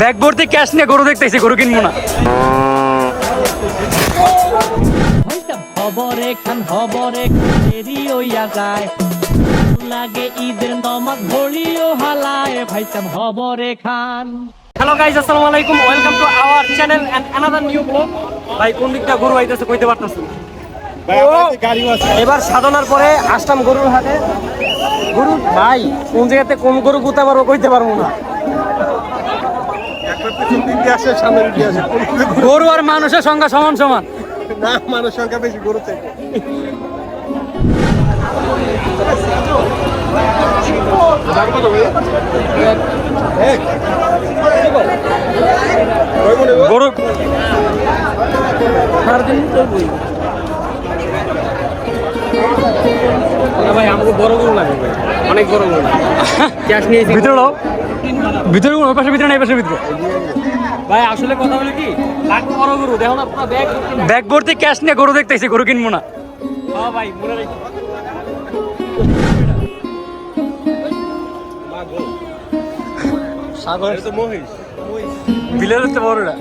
Bag ভর্তি cash নিয়ে গরু দেখতেছি গরু কিনবো না। হবরে খান হবরে দেরি হইয়া যায় লাগে ঈদের নমাজ ঘড়িও হালায় ভাইসাব হবরে খান হ্যালো গাইস আসসালামু আলাইকুম welcome to our channel and another new blog ভাই কোন দিকটা গরু আইতেছে কইতে পারতাছি এবার সাধনার পরে আসলাম গরুর হাটে। গরু ভাই কোন জায়গাতে কোন গরু গুতে পারব কইতে পারব না। গরু আর মানুষের সংখ্যা সমান সমান। না মানুষ সংখ্যা বেশি গরু থেকে গরু ভাই আমাকে বড় গরু লাগে ভাই। অনেক বড় গরু ক্যাশ নিয়েছি। ভিতরে নাও ভিতরে ওই পাশে ভিতরে না এই পাশে ভিতরে। ভাই আসলে কথা হলো কি? লাগবে বড় গরু দেখো না পুরো ব্যাগ ব্যাগ ভর্তি ক্যাশ নিয়ে গরু দেখতেছি গরু কিনবো না। হ্যাঁ ভাই মনে রাখি। সাগর। তো মহিষ। মহিষ বিলের তো বড়টা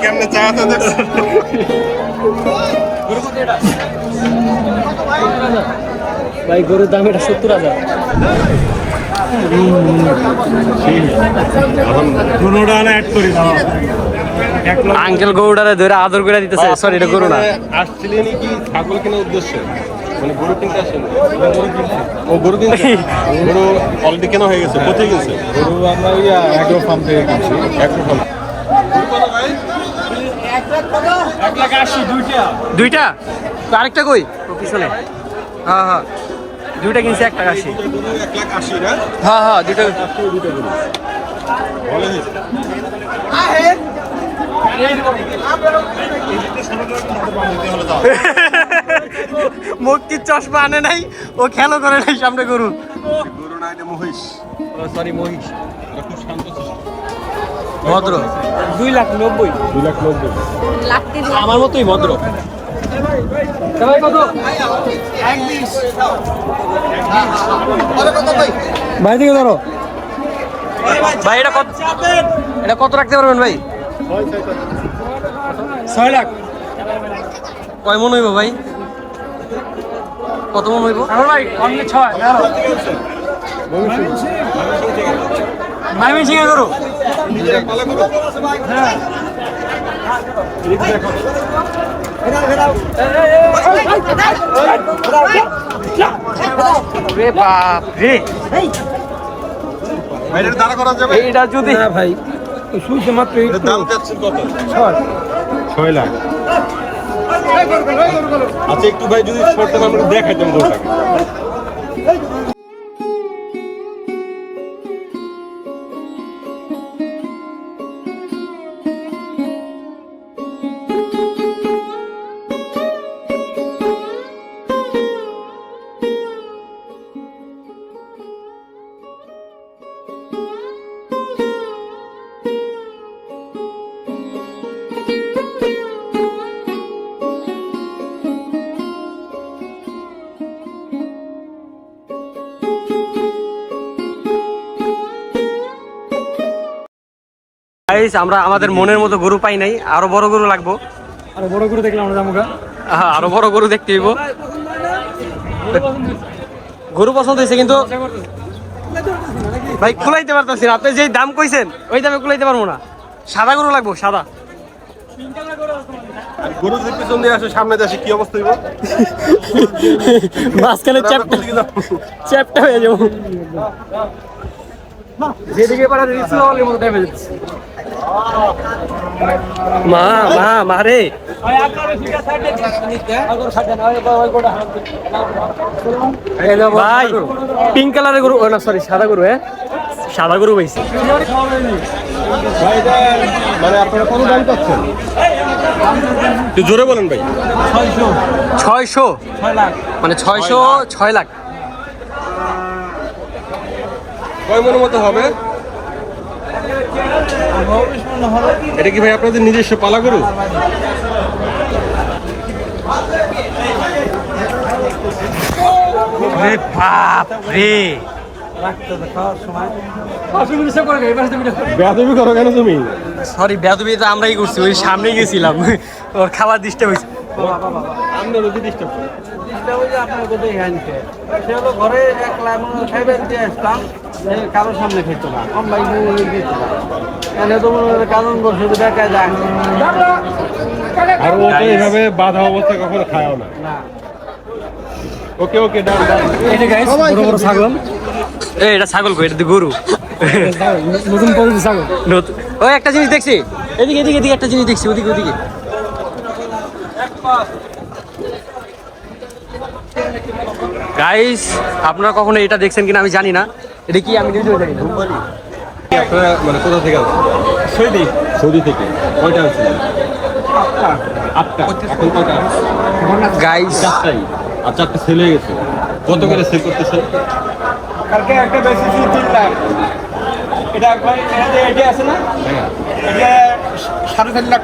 কেমনে দেখছ ভাই গরুর দাম এটা সত্তর হাজার আঙ্কেল গরুটারে ধরে আদর করে দিতেছে। সরি এটা গরু না। আসছিলেন কি ছাগল কেনার উদ্দেশ্যে? মানে গরু কিনতে আসেন ও গরু কিনছে গরু অলরেডি কেনা হয়ে গেছে কোথায় কিনছে গরু আমরা ওই অ্যাগ্রো ফার্ম থেকে কিনছি। অ্যাগ্রো ফার্ম দুইটা? তো আরেকটা কই? ও পিছনে হ্যাঁ হ্যাঁ। দুইটা কিনছে এক টাকা আশি এক লাখ আশি হ্যাঁ হ্যাঁ দুইটা। মুক্তি চশমা আনে নাই ও খেলো করে নাই সামনে গরু। গরু না এটা মহিষ। সরি মহিষ খুব শান্ত ভদ্র। দুই লাখ নব্বই। দুই লাখ নব্বই। আমার মতোই ভদ্র। ভাই কত? ভাই দিকে ধরো। ভাই এটা কত এটা কত রাখতে পারবেন ভাই? ছয় লাখ। কয় মন হইব ভাই? কত মন হইব? ভাই অনলি ছয়। মাইমি সিংহে করো। রে বাপ। রে। ভাইটার দাঁড়া করা যাবে? এইটা যদি ভাই। শুনছে মাত্র দাম যাচ্ছেন কত? ছয়। লাখ। আচ্ছা একটু ভাই যদি করতে আমরা দেখাইতাম গরুটাকে গাইস আমরা আমাদের মনের মতো গরু পাই নাই আরও বড় গরু লাগবো। আর বড় করে দেখলাম আমরা জামুকা আহা, আরও বড় গরু দেখতে হইব। গরু পছন্দ হয়েছে কিন্তু ভাই খুলাইতে পারতেছি না। আপনি যেই দাম কইছেন ওই দামে খুলাইতে পারব না। সাদা গরু লাগবো সাদা। গরু যদি পিছন দিয়ে আসে সামনে দিয়ে কি অবস্থা হইব? মাঝখানে চ্যাপটা চ্যাপটা হয়ে যাব। যেদিকে পারা দিচ্ছিল ওর মতো ড্যামেজ দিচ্ছে। মা মা মা রে। ভাই পিঙ্ক কালারের গরু না সরি সাদা গরু হ্যাঁ? সাদা গরু পাইছি। ভাই এটা মানে আপনারা কত দাম পাচ্ছেন জোরে বলেন ভাই। ছয়শো। মানে ছয়শো ছয় লাখ। কয় মনের মতো হবে? এটা কি ভাই আপনাদের নিজস্ব পালা গরু? সরি বেদবি তো আমরাই করছি ওই সামনে গেছিলাম। ওর খাবার ডিস্টার্ব হয়েছে। আপনার সে হলো ঘরে একলা এমন খাইবেন দিয়ে আসতাম কারোর সামনে খেত না অনলাইন দিত না। এনে তো মনে হয় কারণ বসে দেখায় যায়। আর ও তো এইভাবে বাধা অবস্থা কখনো খায়ও না। না। ওকে ওকে ডান ডান। এই গাইস বড় বড় ছাগল। এ এটা ছাগল কো এটা গরু। নতুন প্রজাতির ছাগল। নতুন। ওই একটা জিনিস দেখছি। এদিকে এদিকে এদিকে একটা জিনিস দেখছি ওদিকে ওদিকে। গাইস আপনারা কখনো এটা দেখছেন কিনা আমি জানি না। এটা কি আমি নিজেও জানি আপনারা মানে কোথা থেকে আসছেন? সৌদি। সৌদি থেকে। কয়টা আনছিলেন আটটা। এখন কয়টা? গাইস চারটাই। আর চারটে সেল হয়ে গেছে। কত করে সেল করতেছেন কালকে একটা বেশি তিন লাখ। এটা একবার এটা যে এটা আছে না? এটা সাড়ে চার লাখ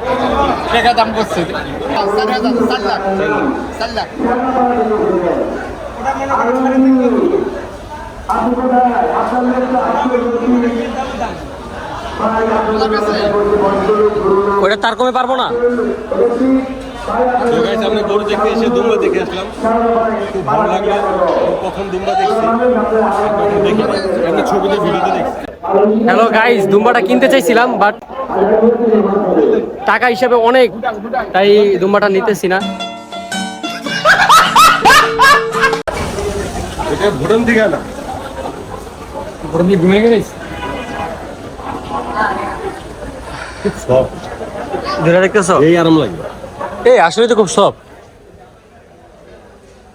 টাকা দাম করছে। চার লাখ। চার লাখ। ওটা তার কমে পারব না? guys, গরু দেখতে এসে দুম্বা দেখে আসলাম। খুব ভালো লাগল। প্রথম দুম্বা দেখছি। দেখি। ছবিতে ভিডিওতে দেখছি। হ্যালো গাইস দুম্বাটা কিনতে চাইছিলাম বাট টাকা হিসাবে অনেক তাই দুম্বাটা নিতেছি না। ভুটান থেকে না। দিয়ে ঘুমিয়ে গেছিস যেটা দেখতেছ এই আরাম লাগবে। এই আসলে তো খুব সব।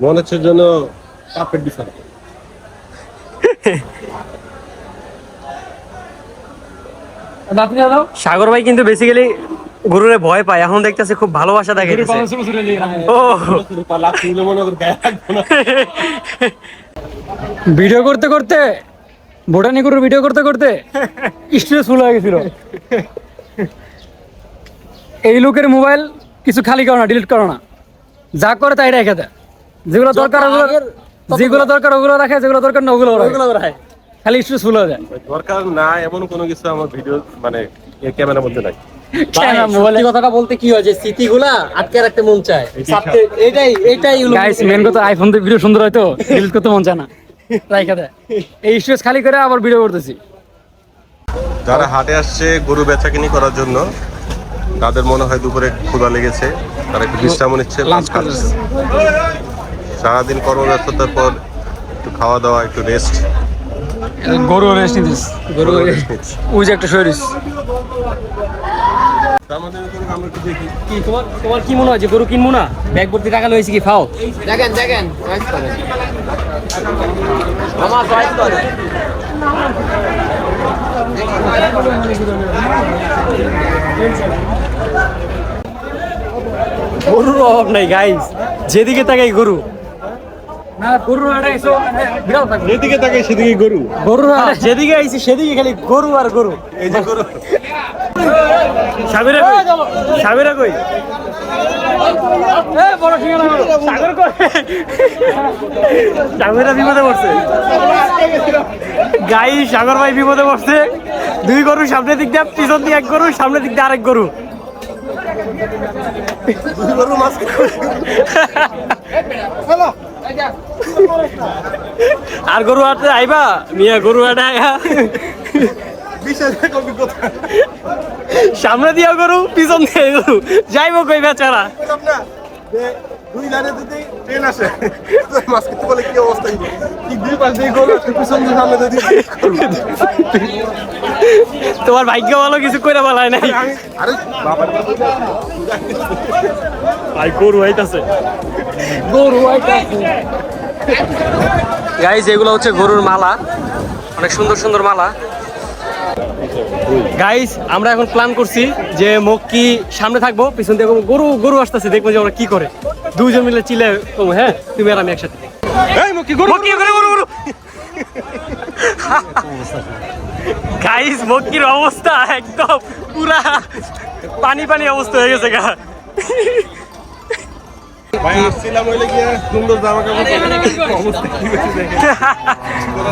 মনে হচ্ছে যেন কাপের বিছানা দাঁত নিয়ে দাও সাগর ভাই কিন্তু বেসিক্যালি গরুরে ভয় পায়। এখন দেখতেছে খুব ভালোবাসা লিগে ও। ভিডিও করতে করতে বোটানি করে ভিডিও করতে করতে স্ট্রেস ফুল হয়ে গেছিল। এই লোকের মোবাইল কিছু খালি করো না ডিলিট করো না। যা করে তাই রেখে দেয় যেগুলো দরকার ওগুলো যেগুলো দরকার ওগুলো রাখে যেগুলো দরকার না ওগুলো রাখে। খালি স্ট্রেস ফুল হয়ে যায়। দরকার না এমন কোনো কিছু আমার ভিডিও মানে ক্যামেরার মধ্যে নাই। কথাটা বলতে কি হয় যে স্মৃতিগুলা আটকে রাখতে মন চায়? এটাই এটাই গাইস মেন কথা আইফোন দিয়ে ভিডিও সুন্দর ডিলিট করতে মন চায় না। রাইখা দেয় এই স্ট্রেস খালি করে আবার ভিডিও করতেছি। যারা হাটে আসছে গরু বেচাকিনি করার জন্য তাদের মনে হয় দুপুরে ক্ষুধা লেগেছে তারা একটু বিশ্রাম নিচ্ছে সারাদিন কর্মব্যস্ততার পর একটু খাওয়া দাওয়া একটু রেস্ট গরু রেস্ট নিতেছে। গরু ওই যে একটা শরীর। আমাদের আমরা একটু দেখি। কি তোমার তোমার কি মনে হয় যে গরু কিনবো না? ব্যাগ ভর্তি টাকা লয়েছে কি ফাও দেখেন দেখেন আমার চয়েস করে গরুর অভাব নাই গাইস যেদিকে তাকাই গরু। থাকবে। যেদিকে তাকাই সেদিকে গরু। গরু যেদিকে আইছি সেদিকে খালি গরু আর গরু। এই যে গরু। সাবিরা কই? সাবিরা কই? এ বড় ঠিকানা গরু সাগর কই? সাগরা বিপদে পড়ছে। গাই সাগর ভাই বিপদে পড়ছে। দুই গরু সামনে দিক দিয়ে পিছন দিয়ে এক গরু সামনে দিক দিয়ে আরেক গরু। গরু মাছ আর গরু হাটে আইবা মিয়া গরু হাটে আইবা বিশাল এক অভিজ্ঞতা। সামনে দিয়া গরু পিছন দিয়ে গরু। যাইবো কই বেচারা? দুই লাইনে যদি ট্রেন আসে মাছ কিনতে বলে কি অবস্থা ঠিক দুই পাশ দিয়ে গরু পিছন দিয়ে সামনে যদি তোমার ভাগ্য ভালো কিছু করে বলা নাই। আরে বাবা ভাই গরু আইতাছে। গরু আইতাছে। গাইজ এগুলো হচ্ছে গরুর মালা। অনেক সুন্দর সুন্দর মালা। গাইস আমরা এখন প্ল্যান করছি যে মক্কি সামনে থাকব পিছন দিয়ে গরু গরু আসতেছে দেখব যে আমরা কি করে। দুজন মিলে চিলে হ্যাঁ? তুমি আর আমি একসাথে। এই মুখি গরু মক্কি গরু গরু গরু গাইস মক্কির অবস্থা একদম পুরা পানি পানি অবস্থা হয়ে গেছে গা।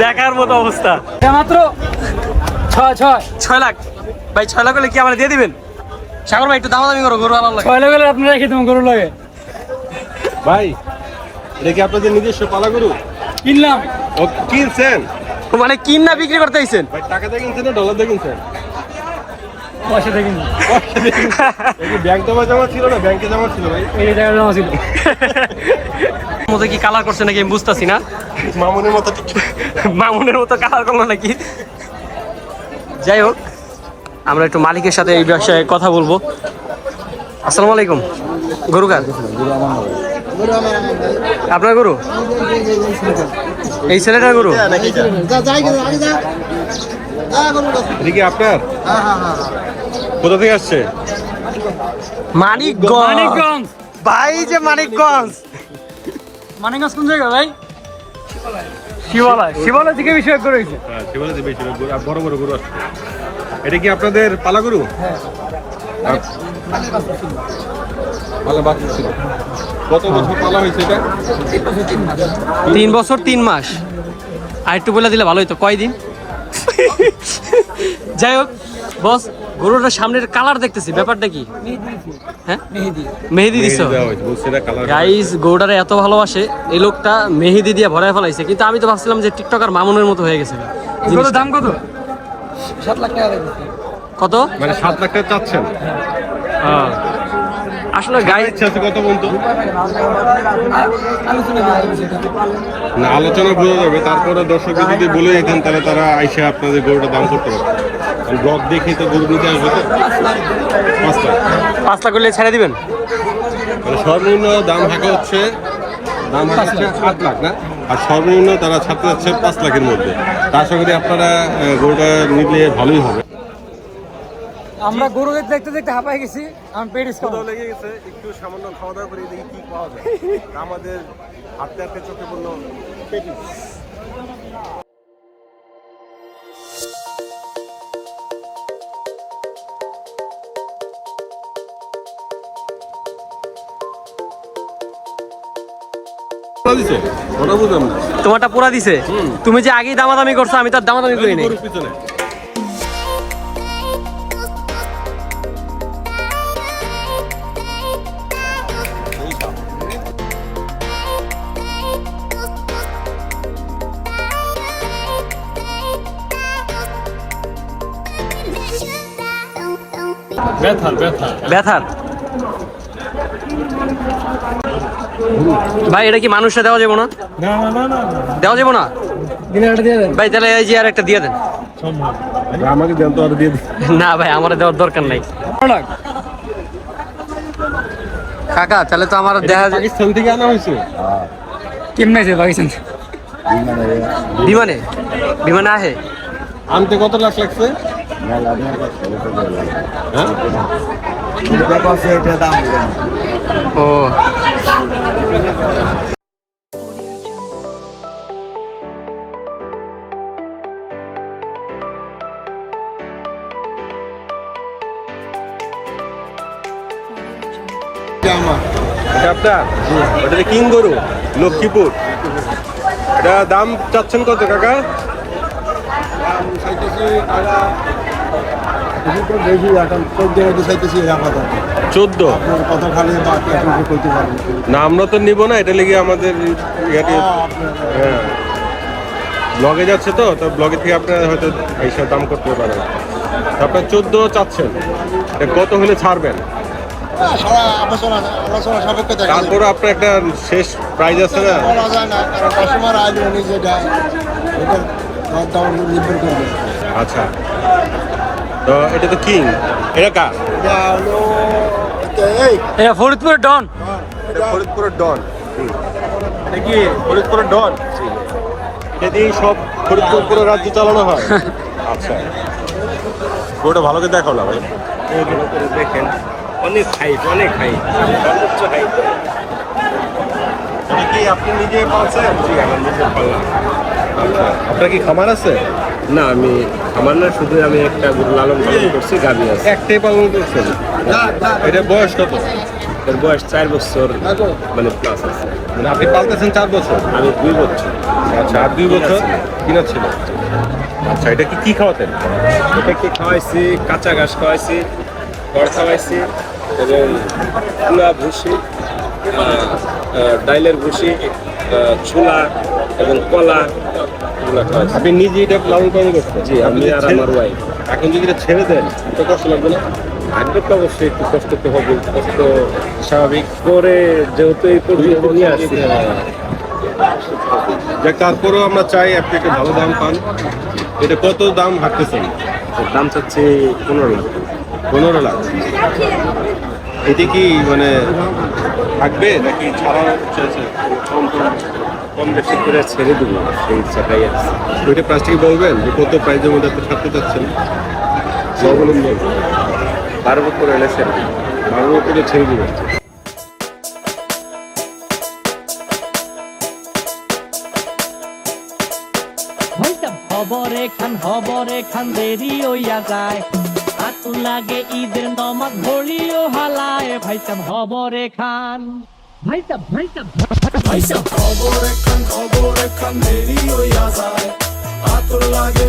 দেখার মতো অবস্থা। মাত্র ছয় ছয়। ছয় লাখ। ভাই ছয় লাখ হলে কি আমরা দিয়ে দিবেন? সাগর ভাই একটু দামাদামি করো গরু আলাদা ছয় লাখ হলে আপনি রেখে দেবেন গরু লাগে। ভাই এটা কি আপনাদের নিজস্ব পালা গরু? কিনলাম। ও কিনছেন? মানে কিন না বিক্রি করতে আইছেন? ভাই টাকা দিয়ে কিনছেন না ডলার দিয়ে কিনছেন? পয়সা দেখেন এই কি ব্যাংক জমা জমা ছিল না ব্যাংকে জমা ছিল ভাই? এই জায়গায় জমা ছিল। কি কালার করছে নাকি আমি বুঝতেছি না? মামুনের মতো মামুনের মতো কালার করল নাকি? যাই হোক আমরা একটু মালিকের সাথে এই ব্যবসায় কথা বলব। আসসালামু আলাইকুম। গরু কার? আপনার গরু? এই ছেলেটার গরু? আপনার? কোথা থেকে আসছে? মানিকগঞ্জ। মানিকগঞ্জ। ভাই যে মানিকগঞ্জ। মানিকগঞ্জ কোন জায়গা ভাই? শিবালয়। শিবালয় থেকে বিষয় করে হয়েছে। হ্যাঁ সেগুলো যে বেশি গরু আর বড় বড় গরু আসছে এটা কি আপনাদের পালা গরু? হ্যাঁ। পালা ছিল। কত বছর পালা হয়েছে এটা? তিন বছর তিন মাস। আর একটু বলে দিলে ভালো হতো কয়দিন? যাই হোক বস গরুটার সামনের কালার দেখতেছি ব্যাপারটা কি? হ্যাঁ? মেহেদি দিছো? গাইস গরুটারে এত ভালোবাসে এই লোকটা মেহেদি দিয়ে ভরায় ফেলাইছে কিন্তু আমি তো ভাবছিলাম যে টিকটক আর মামুনের মতো হয়ে গেছে। দাম কত? কত? মানে সাত লাখ টাকা চাচ্ছেন? হ্যাঁ। আসলে গাই ইচ্ছা আছে কত বলতো? না আলোচনা বোঝা যাবে। তারপরে দর্শককে যদি বলে যেতেন তাহলে তারা আইসা আপনাদের গরুটা দাম করতে পারবে ব্লগ দেখেই তো গরু নিতে আসবে তো? পাঁচ লাখ পাঁচ লাখ করলে ছেড়ে দিবেন? মানে সর্বনিম্ন দাম হাঁকা হচ্ছে দাম হচ্ছে আট লাখ না? আর সর্বনিম্ন তারা ছাড়তে যাচ্ছে পাঁচ লাখের মধ্যে। তার সঙ্গে যদি আপনারা গরুটা নিলে ভালোই হবে। আমরা গরু দেখতে দেখতে হাঁপাই গেছি আমি পেট লেগে গেছে একটু সামান্য খাওয়া দাওয়া করে দেখি কি পাওয়া যায়। আমাদের হাঁটতে হাঁটতে চোখে পড়ল পেটিস তোমারটা পুরা দিছে? তুমি যে আগেই দামাদামি করছ আমি তার দামাদামি করি ব্যথার ব্যথার ভাই এটা কি মানুষটা দেওয়া যাব না? না না না না দেওয়া যাব না? ভাই তাহলে এই যে আর একটা দিয়ে দেন। আমাকে দেন তো আর দিয়ে না ভাই আমার দেওয়ার দরকার নাই। কাকা তাহলে তো আমার দেখা যায় পাকিস্তান থেকে আনা হয়েছে? কেমনে আছে পাকিস্তান? বিমানে? বিমানে আহে? আনতে কত লাখ লাগছে? ও আপনার ওটা কিং লক্ষ্মীপুর এটা দাম চাচ্ছেন কত কাকা বেশি এখন চোদ্দ মধ্যে চাইতেছি আপাতত। চোদ্দ? কত খালি বাকি পারব না আমরা তো নিব না এটা লেগে আমাদের হ্যাঁ। ব্লগে যাচ্ছে তো তো ব্লগে থেকে আপনারা হয়তো এইসব দাম করতে পারেন। আপনার চোদ্দ চাচ্ছেন কত হলে ছাড়বেন? তারপরে আপনার একটা শেষ প্রাইজ আছে না? আচ্ছা। তো এটা তো কিং। এটা কার? এটা এই এটা ফরিদপুরের ডন। এটা ফরিদপুরের ডন। এটা কি? ফরিদপুরের ডন? এদিকে সব ফরিদপুর পুরো রাজ্য চালানো হয়। আচ্ছা। ওটা ভালো করে দেখাও না ভাই। দেখেন অনেক হাইট অনেক হাইট সর্বোচ্চ হাইট এটা কি আপনি নিজে পালছেন? জি আমার আচ্ছা আপনার কি খামার আছে? না আমি আমার না শুধু আমি একটা গরু লালন পালন করছি গাভী আছে। একটাই পালন করছেন? এটা বয়স কত? এর বয়স চার বছর মানে প্লাস আছে। মানে আপনি পালতেছেন চার বছর? আমি দুই বছর। আচ্ছা আর দুই বছর? কিনা ছিল? আচ্ছা এটা কি কি খাওয়াতেন? এটাকে খাওয়াইছি কাঁচা ঘাস খাওয়াইছি খড় খাওয়াইছি এবং তুলা ভুসি ডাইলের ভুসি ছোলা এবং কলা আপনি নিজে এটা লালন পালন করছেন? জি, আমি আর আমার ওয়াইফ এখন যদি এটা ছেড়ে দেন তো কষ্ট লাগবে না। আগের তো অবশ্যই একটু কষ্ট তো হবে কষ্ট স্বাভাবিক। করে যেহেতু এই পর্যন্ত নিয়ে আসছি। যে তারপরেও আমরা চাই আপনি একটা ভালো দাম পান। এটা কত দাম হাঁটতেছেন? দাম চাচ্ছি পনেরো লাখ। পনেরো লাখ। এটি কি মানে থাকবে নাকি ছাড়া চলছে? কম বেশি করে ছেড়ে দেবো সেই ইচ্ছাটাই আছে ওইটা প্রাইসটি বলবেন যে কত প্রাইসের মধ্যে আপনি থাকতে চাচ্ছেন? সর্বনিম্ন বারো করে এলে ছেড়ে বারো দেবেন। ভাইসাব খান খবরে খান দেরি হইয়া যায়। আতু লাগে ঈদের নমাজ ভরিও হালায় ভাইসাব খবরে খান ভাইসা ভাইসা ভাইসা খবর এখন খবর এখন দেরি হইয়া যায় আতর লাগে